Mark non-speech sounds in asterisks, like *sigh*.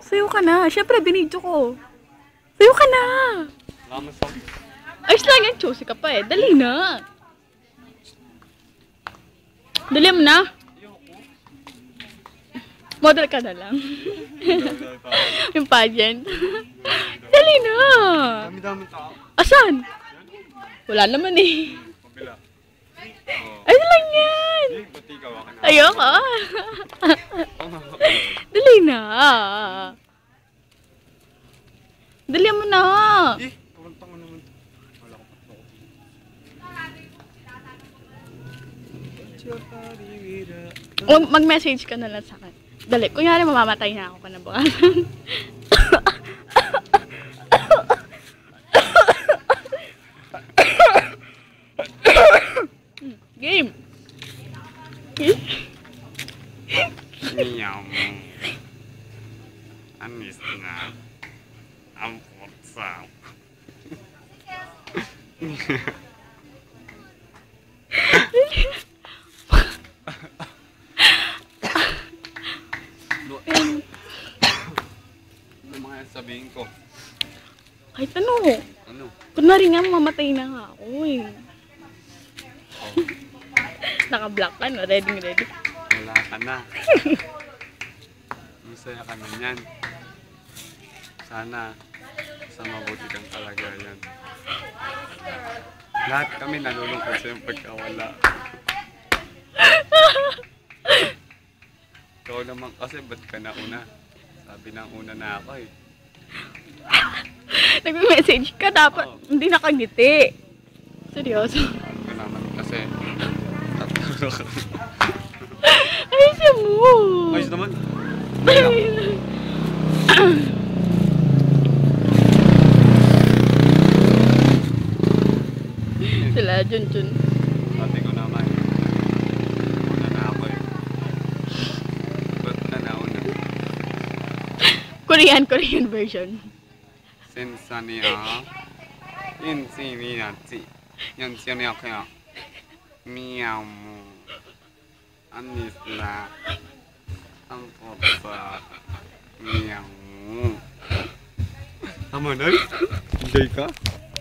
Sayo ka na. Siyempre, binidyo ko. Sayo ka na. Ayos lang yan. Choosy ka pa eh. Dali na. Dali mo na. Model ka na lang. *laughs* Yung pageant. *laughs* Dali na. Dami-dami tao. Asan? Wala naman eh. Pabila. Ayos lang yan. Ayoko. *laughs* Dali na. Dali mo na. Eh, kurantang mo naman. Wala ko pa to. O, mag-message ka na lang sa akin. Dali, kunyari mamamatay na ako ka na bukasan. Game. Meow. Anis na. Ang putsa. *coughs* Ano mga sabihin ko? Kahit ano. Ano? Kunwari nga, mamatay na nga ako eh. Oh, *laughs* Naka-block ka no? Ready, ready. wala ka na. Masaya ka na yan. Sana sa mabuti kang kalagayan. Lahat kami nalulungkot sa iyong pagkawala. Ikaw naman kasi, ba't ka nauna? Sabi na una na ako eh. *laughs* Nag-message ka, dapat Oo. hindi nakangiti. Seryoso. Ko naman kasi, *laughs* ka. Ayos mo. Ayos naman. *laughs* Sila, Jun Jun. Sabi ko naman, una na ako eh. Ba't ka nauna? Korean, Korean version. Sensania, insiniyati, yan siya niya kaya, miyaw mo, anis na, ang putsa, miyaw mo.